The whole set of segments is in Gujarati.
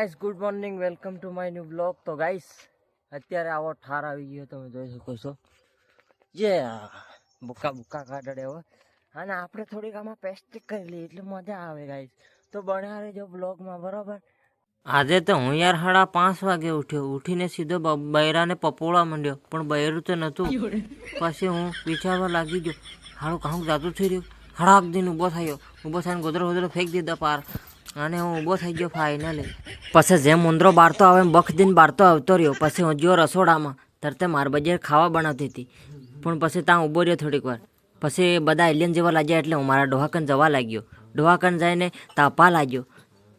Guys, good morning, welcome to my new blog. તો ગાઈસ, અત્યારે આવો ઠાર આવી ગયો, તમે જોઈ શકો છો. જે બુકા બુકા કાઢડે હોય અને આપણે થોડીક આમાં પેસ્ટિક કરી લઈએ, એટલે મજા આવે ગાઈસ. તો બન્યા રહેજો બ્લોગમાં, બરાબર? આજે તો હું યાર સાડા પાંચ વાગે ઉઠ્યો. ઉઠીને સીધો બૈરાને પપોળા માંડ્યો. પણ બૈરું તો નહોતું. પછી હું વિચારવા લાગી ગયો. હાડું કામ જાતું થઈ રહ્યું. હડાક દિન ઊભો થયો. ઊભો થઈને ગોદરો ગોદરો ફેંકી દીધો પાર. અને હું ઊભો થઈ ગયો ફાઇનલી પછી જેમ ઉંદરો બારતો આવે બખ દિન બારતો આવતો રહ્યો. પછી હું ગયો રસોડામાં તરતે માર બજાર ખાવા બનાવતી હતી. પણ પછી ત્યાં ઊભો રહ્યો થોડીક વાર. પછી બધા એલિયન જેવા લાગ્યા એટલે હું મારા ડોહાકન જવા લાગ્યો. ડોહાકન જઈને તાપા લાગ્યો.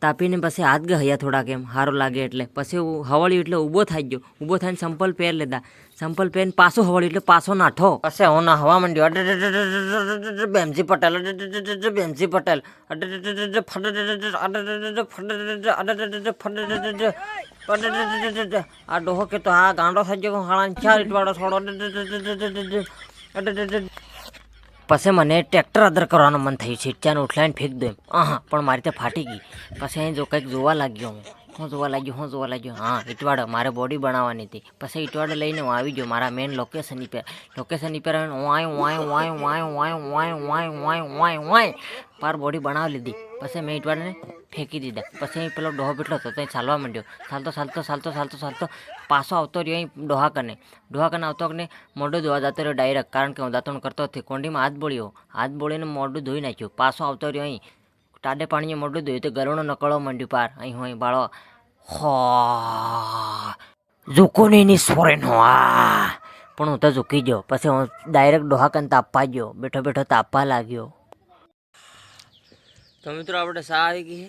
તાપીને પછી હાથ ગયા હૈયા થોડાક એમ સારો લાગે એટલે પછી હવાળ્યું એટલે ઊભો થઈ ગયો ઊભો થઈને સંપલ પહેર લેતા સંપલ પહેરીને પાછો હવાળ્યું એટલે પાછો નાઠો પછી હું ના હવા માંડ્યો બેમજી પટેલ બેમજી પટેલ આ ડોહો કે તો આ ગાંડો થઈ ગયો હાળા ચાર ઇટવાળો થોડો પછી મને ટ્રેક્ટર અદર કરવાનું મન થયું છે ત્યાં ઉઠલાઈને ફેંક દો એમ હા પણ મારી તે ફાટી ગઈ પછી અહીં જો કંઈક જોવા લાગ્યો હું હું જોવા લાગ્યો હું જોવા લાગ્યો હા ઈટવાડો મારે બોડી બનાવવાની હતી પછી ઈટવાડો લઈને હું આવી ગયો મારા મેન લોકેશન પર લોકેશન પર વાય વાય વાય વાય વાય વાય વાય વાય વાય પાર બોડી બનાવી લીધી. પછી મેં ઈટવાડને ફેંકી દીધા. પછી અહીં પેલો ડોહો બેઠલો હતો, ત્યાં ચાલવા માંડ્યો. ચાલતો ચાલતો ચાલતો ચાલતો ચાલતો પાછો આવતો રહ્યો અહીં ડોહા કને ડોહા કને આવતો કને મોઢું ધોવા જતો રહ્યો ડાયરેક્ટ કારણ કે હું દાંતણ કરતો હતી કોંડીમાં હાથ બોળ્યો. હાથ બોળીને મોઢું ધોઈ નાખ્યું. પાછો આવતો રહ્યો અહીં. ટાડે પાણીએ મોઢું ધોયું તો ગરણો નકળો માંડ્યું પાર. અહીં હું અહીં બાળો. હો. નહીં સોરેન. હો આ. પણ હું તો ઝૂકી ગયો. પછી હું ડાયરેક્ટ ડોહા કન તાપવા ગયો. બેઠો બેઠો તાપવા લાગ્યો. તો મિત્રો આપણે સા આવી ગઈ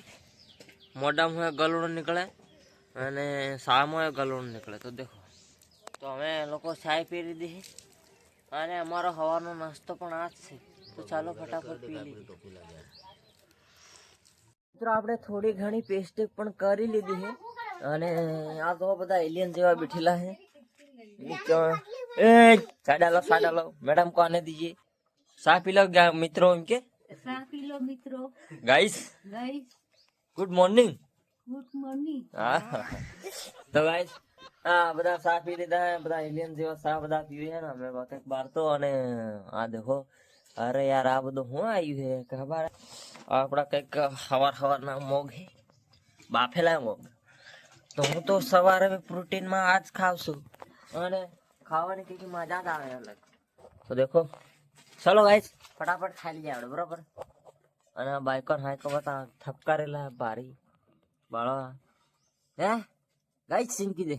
મોઢામાં હોય ગલુણ નીકળે અને સામાં હોય ગલુણ નીકળે, તો દેખો. તો અમે લોકો ચાય પી લીધી અને અમારો હવાનો નાસ્તો પણ આ જ છે. તો ચાલો ફટાફટ પી લઈએ. મિત્રો, આપણે થોડી ઘણી પેસ્ટિક પણ કરી લીધી છે. અને આ તો બધા એલિયન જેવા બેઠેલા છે. એ, સાડા લો સાડા લો. મેડમ કોને દીજીએ સા પી લો, મિત્રો એમ કે. સા કિલો મિત્રો. Guys guys good morning good morning હા. તો ગાઈસ હા બધા સા પી લીધા હે બધા એલિયન જેવા સા બધા પીવે છે ને. અમે કંઈક બાર તો અને આ દેખો અરે યાર આ બધું હું આવ્યું છે ખબર આપણા કંઈક સવાર હવારના મોગ હે. બાફેલા મોગ. તો હું તો સવારે પ્રોટીનમાં આ જ ખાવશું. અને ખાવાની કંઈક મજા જ આવે અલગ. તો દેખો ચલો ગાઈસ ફટાફટ ખાઈ લઈએ આપણે, બરોબર? અને બાઇકર હાઈકો બતા થપકારેલા ભારી બાળવા હે? ગાઈસ સિંકી દે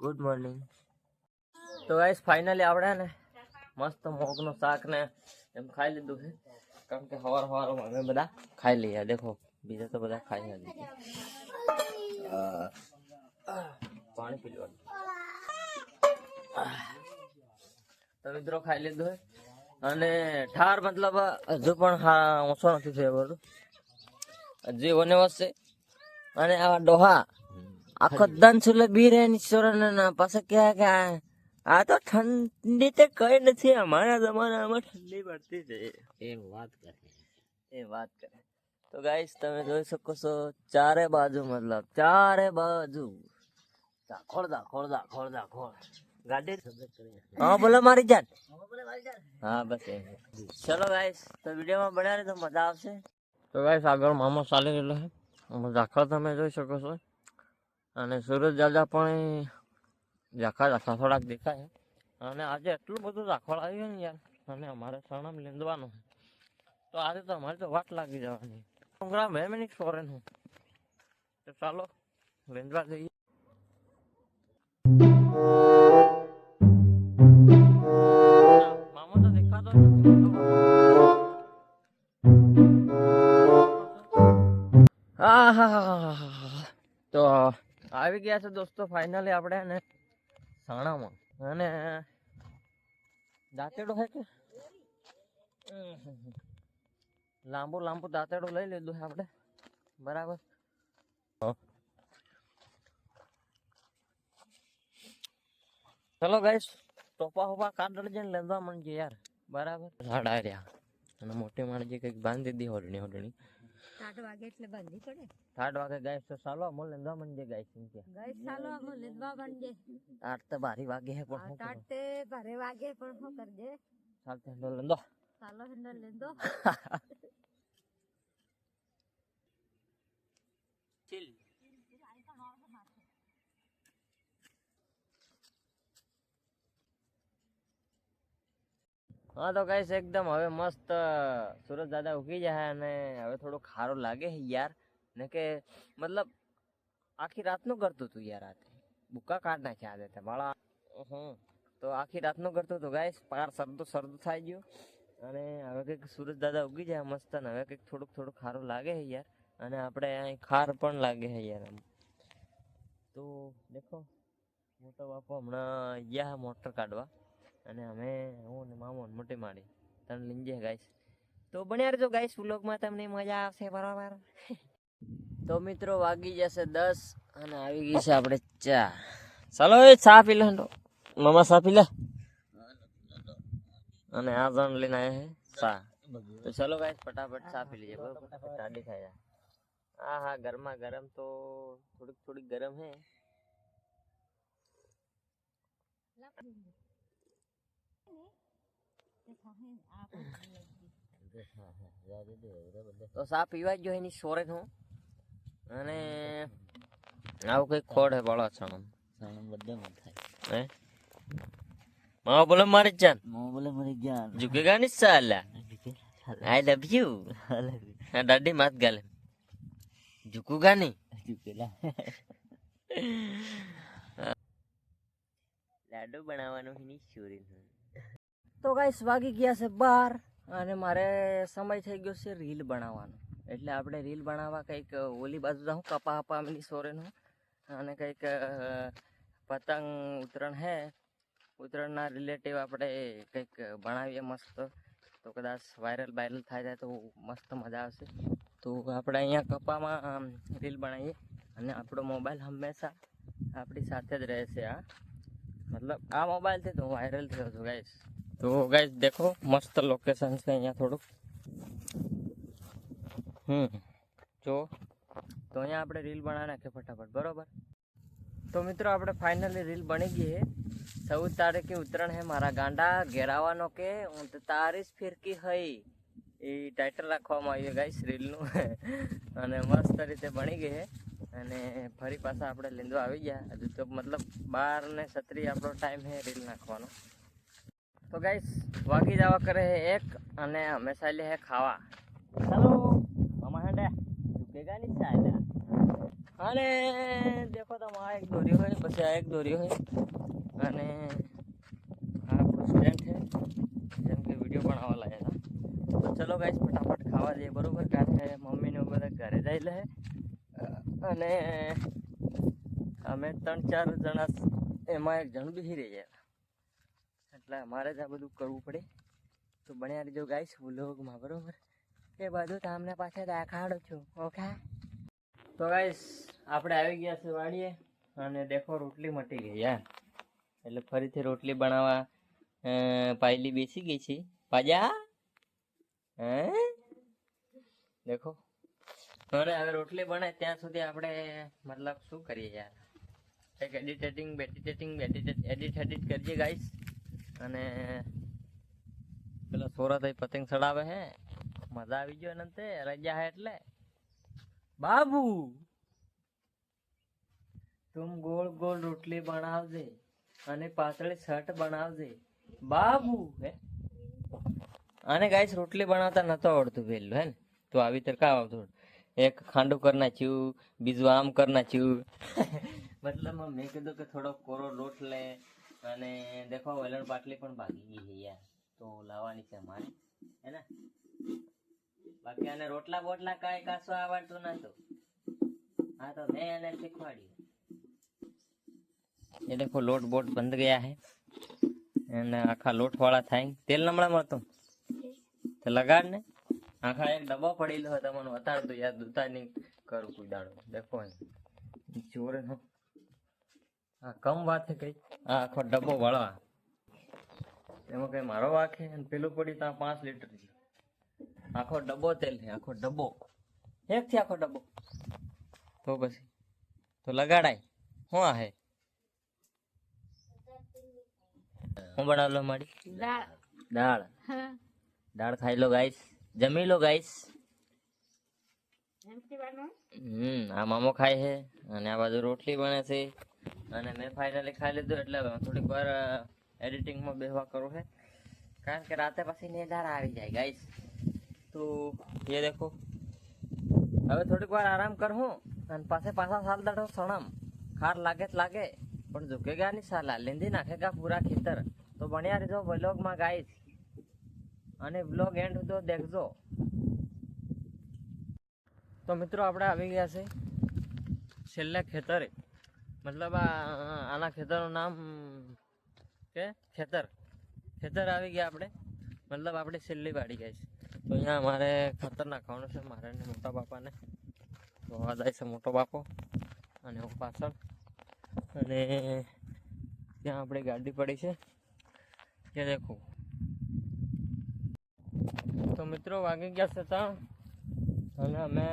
ગુડ મોર્નિંગ તો ગાઈસ ફાઇનલી આપણે ને મસ્ત મોગનું શાક ને એમ ખાઈ લીધું છે. કારણ કે હવાર હવાર અમે બધા ખાઈ લઈએ. દેખો, બીજા તો બધા ખાઈ નથી. પાણી પી લેવાનું તો મિત્રો ખાઈ લીધું અને ઠાર મતલબ હજુ પણ હા ઓછો નથી થયો બધું. હજી વને વસ્તુ અને આ ડોહા આખો દન સુલે બી રહે ના પાસે કહેવાય કે આ તો ઠંડી તે કઈ નથી અમારા જમાનામાં ઠંડી પડતી છે. એ વાત કરે. એ વાત કરે. તો ગાઈસ તમે જોઈ શકો છો ચારે બાજુ મતલબ ચારે બાજુ. દાખોળ દાખોળ દાખોળ ગાડી હા બોલો મારી જાન હા બસ ચલો ગાઈસ તો વિડીયોમાં બન્યા તો મજા આવશે. તો ગાઈસ આગળ મામો ચાલી રહેલો છે. આમાં તમે જોઈ શકો છો. અને સુરજ દાદા પણ ઝાખા ઝાખા થોડાક દેખાય અને આજે એટલું બધું ઝાખળ આવ્યું ને યાર. અને અમારે સરનામ લીંદવાનું છે. તો આજે તો અમારે તો વાટ લાગી જવાની. ડુંગરા મેં સોરેન હું તો ચાલો લીંદવા જઈએ. તો આવી ગયા છે દોસ્તો ફાઇનલી આપણે ને સાણામાં અને દાંતેડો હે કે? લાંબુ લાંબુ દાંતેડું લઈ લીધું છે આપણે. બરાબર? ચલો ગાઈસ ટોપા હોપા કાઢડ જઈને લેવા માંડજે યાર. બરાબર. ઝાડા રહ્યા. અને મોટી માણજી કંઈક બાંધી દીધી હોડણી હોડણી. ઠાઠ વાગે ગાય તો સાલો મોલે દમન જે ગાય ગાય સાલો મોલે દમન તો ભારે વાગે ભારે વાગે પણ હા, તો ગાઈસ એકદમ હવે મસ્ત, સુરત દાદા ઉગી જાય અને હવે થોડું ખારું લાગે યાર. ને કે, મતલબ, આખી રાતનું કરતું હતું યાર રાતે. બુકા કાઢ નાખ્યા આજે તમારા હમ, તો આખી રાતનું કરતું હતું ગાઈસ. પાર સરદું સરદું થઈ ગયું. અને હવે કંઈક સુરત દાદા ઉગી જાય મસ્ત ને હવે કંઈક થોડુંક થોડુંક ખારું લાગે છે યાર. અને આપણે અહીં ખાર પણ લાગે છે યાર આમ. તો, દેખો, મોટો બાપો હમણાં ગયા મોટર કાઢવા. અને અમે, હું ને મામો મોટી માડી તને લઈને જાય ગાઈસ. તો બન્યા રહેજો ગાઈશ વ્લોગમાં તમને મજા આવશે, બરાબર? તો મિત્રો, વાગી જશે દસ અને આવી ગઈ છે આપણે ચા. ચાલો એ ચા પી લે. મામા ચા પી લે? અને આ જણ લઈને આવ્યા છે ચા. તો ચલો ગાઈસ, ફટાફટ ચા પી લઈએ, બરોબર? ઠંડી થાય જાય હા હા ગરમા ગરમ તો થોડીક થોડીક ગરમ હે. તો સા પીવા જ એની સોરે હું અને આવું કઈ ખોડ હે બળો થાય. હે? માવો બોલે મારી જાન. બોલે મરી જાન. જુકે ગાની સાલા. આઈ લવ યુ હા દાદી માત ગાલે. ગાની. જુકેલા લાડુ બનાવવાનું એની ચોરી તો ગાઈસ વાગી ગયા છે બાર અને મારે સમય થઈ ગયો છે રીલ બનાવવાનો. એટલે આપણે રીલ બનાવવા કંઈક ઓલી બાજુ જાઉં કપા હપામની સોરેનું. અને કંઈક પતંગ ઉત્તરાયણ હે ઉત્તરાયણના રિલેટિવ આપણે કંઈક બનાવીએ મસ્ત. તો કદાચ વાયરલ વાયરલ થાય જાય તો મસ્ત મજા આવશે. તો આપણે અહીંયા કપામાં રીલ બનાવીએ. અને આપણો મોબાઈલ હંમેશા આપણી સાથે જ રહેશે આ મતલબ આ મોબાઈલથી તો વાયરલ થયો છું ગાઈસ તો ગાઈસ દેખો, મસ્ત લોકેશન છે અહીંયા થોડુંક. હમ, જો. તો અહીંયા આપણે રીલ બનાવી નાખીએ ફટાફટ, બરોબર? તો મિત્રો, આપણે ફાઇનલી રીલ બની ગઈ ચૌદ તારીખે ઉત્તરાયણ હે મારા ગાંડા, ઘેરાવાનો કે હું તો તારીશ ફિરકી હઈ. એ ટાઇટલ રાખવામાં આવ્યું ગાઈશ રીલનું અને મસ્ત રીતે બની ગઈ છે. અને ફરી પાછા આપણે લીંદો આવી ગયા. હજુ તો મતલબ બાર ને છત્રી આપણો ટાઈમ છે રીલ નાખવાનો. તો ગાઈસ વાગી જવા કરે છે એક અને હંમેશા લે છે ખાવા. ચાલો અમારે હેડે. ઝુકેગા નહીં ચાલ્યા અને દેખો તમે આ એક દોરી હોય પછી આ એક દોરી હોય. અને આ સ્ટેન્ડ છે. જેમ કે વીડિયો બનાવવા લાગ્યા હતા. તો ચલો ગાઈસ ફટાફટ ખાવા જઈએ. બરોબર? કારણ કે મમ્મીને બધા ઘરે જાય લે. અને અમે ત્રણ ચાર જણા એમાં એક જણ બેસી રહી ગયા એટલે અમારે જ આ બધું કરવું પડે. તો બન્યા રહેજો ગાઈશ વ્લોગમાં બરોબર? એ બધું તમને પાછળ દેખાડું છું ઓકે તો ગાઈસ આપણે આવી ગયા છે વાડીએ અને દેખો રોટલી મટી ગઈ યાર એટલે ફરીથી રોટલી બનાવવા પાયલી બેસી ગઈ છે. પાજા? હે? દેખો. અને હવે રોટલી બને ત્યાં સુધી આપણે, મતલબ શું કરીએ યાર? એક એડિટેટિંગ બેડિટેટિંગ એડિટ એડિટ કરીએ ગાઈસ અને પેલા સોરત પતંગ ચડાવે હે. મજા આવી ગયો ને રજા હે એટલે. બાબુ! તું ગોળ ગોળ રોટલી બનાવજે અને પાતળી શર્ટ બનાવજે. બાબુ! હે? અને ગાઈસ રોટલી બનાવતા નતો આવડતું પેલું હે ને? તો આવી રીતે કા આવતું એક ખાંડું કરી નાખ્યું, બીજું આમ કરી નાખ્યું. મતલબ મેં કીધું કે થોડો કોરો લોટ લે અને દેખો, વેલણ પાટલી પણ ભાગી ગઈ છે યાર. તો લાવવાની છે મારે, હે ને? બાકી આને રોટલા બોટલા કાંઈ કાસો આવડતું નતું હા તો મેં એને શીખવાડ્યું. એ દેખો, લોટ બોટ બંધ ગયા હે અને આખા લોટ વાળા થાય. તેલ નમણા મળતું? તો લગાડ ને. આખા એક ડબ્બો પડેલો હતો મને બતાડતો યાર દૂતા કરું કોઈ દેખો ચોરે નો હા કમ વાત છે કઈ આ આખો ડબ્બો વળવા. એમાં કઈ મારો વાંખે અને પેલું પડી ત્યાં પાંચ લીટર. આખો ડબ્બો તેલ છે આખો ડબ્બો. એક થી આખો ડબ્બો. તો પછી? તો લગાડાય. શું આ હે? હું બનાવલો મારી? દાળ. દાળ. હા. દાળ ખાઈ લો ગાઈસ જમી લો ગાઈસ હમ આ મામો ખાય છે અને આ બાજુ રોટલી બને છે. અને મેં ફાઇનલી ખાઈ લીધું એટલે થોડીક વાર એડિટિંગમાં બેહવા કરું છે કારણ કે રાતે પછી નિંદાર આવી જાય ગાઈસ તો એ દેખો. હવે થોડીક વાર આરામ કરું અને પાસે પાછા સાલ દાઢો સણમ. ખાર લાગે જ લાગે. પણ ઝુકેગા ની સાલા લીંધી નાખે નાખેગા પૂરા ખેતર. તો બન્યા રહેજો વ્લોગમાં ગાઈસ અને વ્લોગ એન્ડ તો દેખજો. તો મિત્રો, આપણે આવી ગયા છે છેલ્લા ખેતરે. મતલબ આ, આના ખેતરનું નામ, કે ખેતર. ખેતર આવી ગયા આપણે. મતલબ આપણે છેલ્લી વાડી ગઈ છે. તો અહીંયા અમારે ખાતર નાખવાનું છે. મારે મોટા બાપાને તો આ જાય છે મોટો બાપો અને હું પાછળ. અને ત્યાં આપણી ગાડી પડી છે. કે દેખો. તો મિત્રો વાગી ગયા છે ત્યાં અને અમે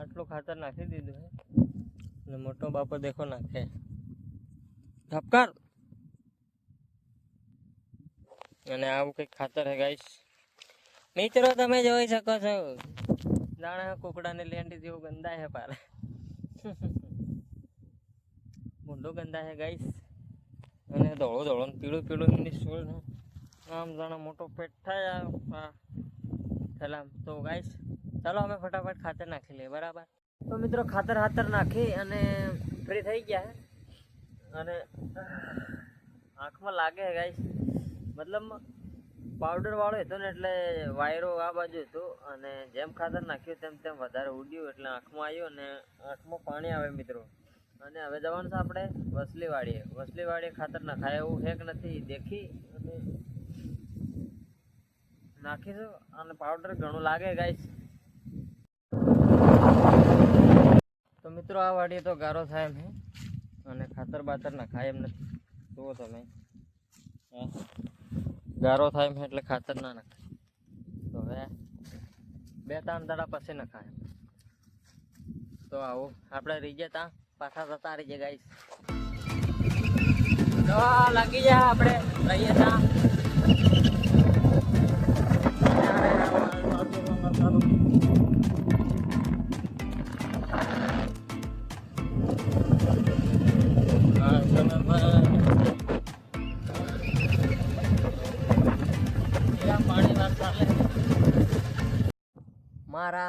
આટલું ખાતર નાખી દીધું છે. અને મોટો બાપો દેખો નાખે. ધપકાર અને આવું કંઈક ખાતર હે ગાઈશ મિત્રો, તમે જોઈ શકો છો. દાણા કુકડાની લેન્ડી જેવું ગંદા હે પાર. મોઢું ગંદા હે ગાઈસ અને ધોળો ધોળો પીળું પીળું સોળ આમ જાણે મોટો પેટ થાય થેલામ. તો ગાઈશ ચાલો અમે ફટાફટ ખાતર નાખી લઈએ. બરાબર? તો મિત્રો ખાતર ખાતર નાખી અને ફ્રી થઈ ગયા અને આંખમાં લાગે છે ગાઈસ મતલબ પાવડર વાળો હતો ને એટલે વાયરો આ બાજુ હતો અને જેમ ખાતર નાખ્યું તેમ તેમ વધારે ઉડ્યું એટલે આંખમાં આવ્યું અને આંખમાં પાણી આવે મિત્રો. અને હવે જવાનું છે આપણે વસલીવાડીએ. વસલીવાડીએ ખાતર નાખાય એવું હેક નથી. દેખી અને નાખીશું અને પાવડર ઘણું લાગે ગાઈસ તો મિત્રો, આ વાડીએ તો ગારો થાય એમ અને ખાતર બાતર નખાય એમ નથી. જુઓ તમે. ગારો થાય એમ એટલે ખાતર ના નખાય તો હવે બે ત્રણ દાડા પછી નખાય તો આવું. આપણે ગયા ત્યાં પાછા જતા રહી ગયા ગાઈસ તો લાગી જાય આપણે. રહીએ ત્યાં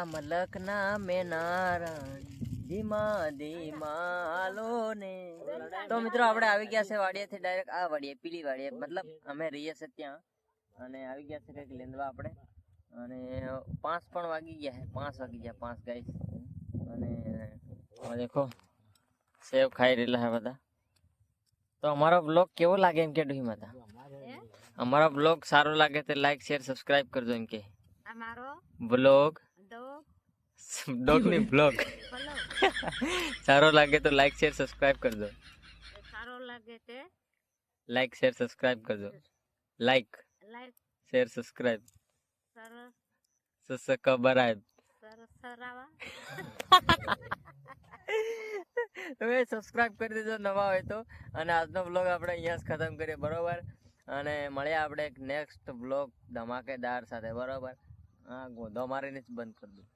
મલકના મેનારણ ધીમા ધીમા હાલો ને તો મિત્રો આપણે આવી ગયા છે વાડિયાથી ડાયરેક્ટ આ વાડીએ પીલી વાડીએ મતલબ અમે રહીએ છીએ ત્યાં. અને આવી ગયા છે કંઈક લેંદવા આપણે. અને પાંચ પણ વાગી ગયા છે. પાંચ વાગી ગયા પાંચ ગાઈસ. અને દેખો સેવ ખાઈ રહેલા છે બધા. તો અમારો બ્લોગ કેવો લાગે એમ કે ડુહી માતા? અમારો બ્લોગ સારો લાગે તો લાઈક શેર સબસ્ક્રાઇબ કરજો એમ કે. અમારો? બ્લોગ ડોગ ની બ્લોગ સારો લાગે તો લાઈક શેર સબસ્ક્રાઇબ કરજો. સારો લાગે તે. લાઈક શેર સબસ્ક્રાઇબ કરજો. લાઈક લાઈક શેર સબસ્ક્રાઇબ સરસ. સબસ્ક્રાઇબ સરસ સરાવા. તમે સબસ્ક્રાઇબ કરી દેજો નવા હોય તો. અને આજનો બ્લોગ આપણે અહીંયા જ ખતમ કરીએ બરોબર? અને મળ્યા આપણે એક નેક્સ્ટ બ્લોગ ધમાકેદાર સાથે બરોબર? હા ગોધો મારીને જ બંધ કરી દઉં.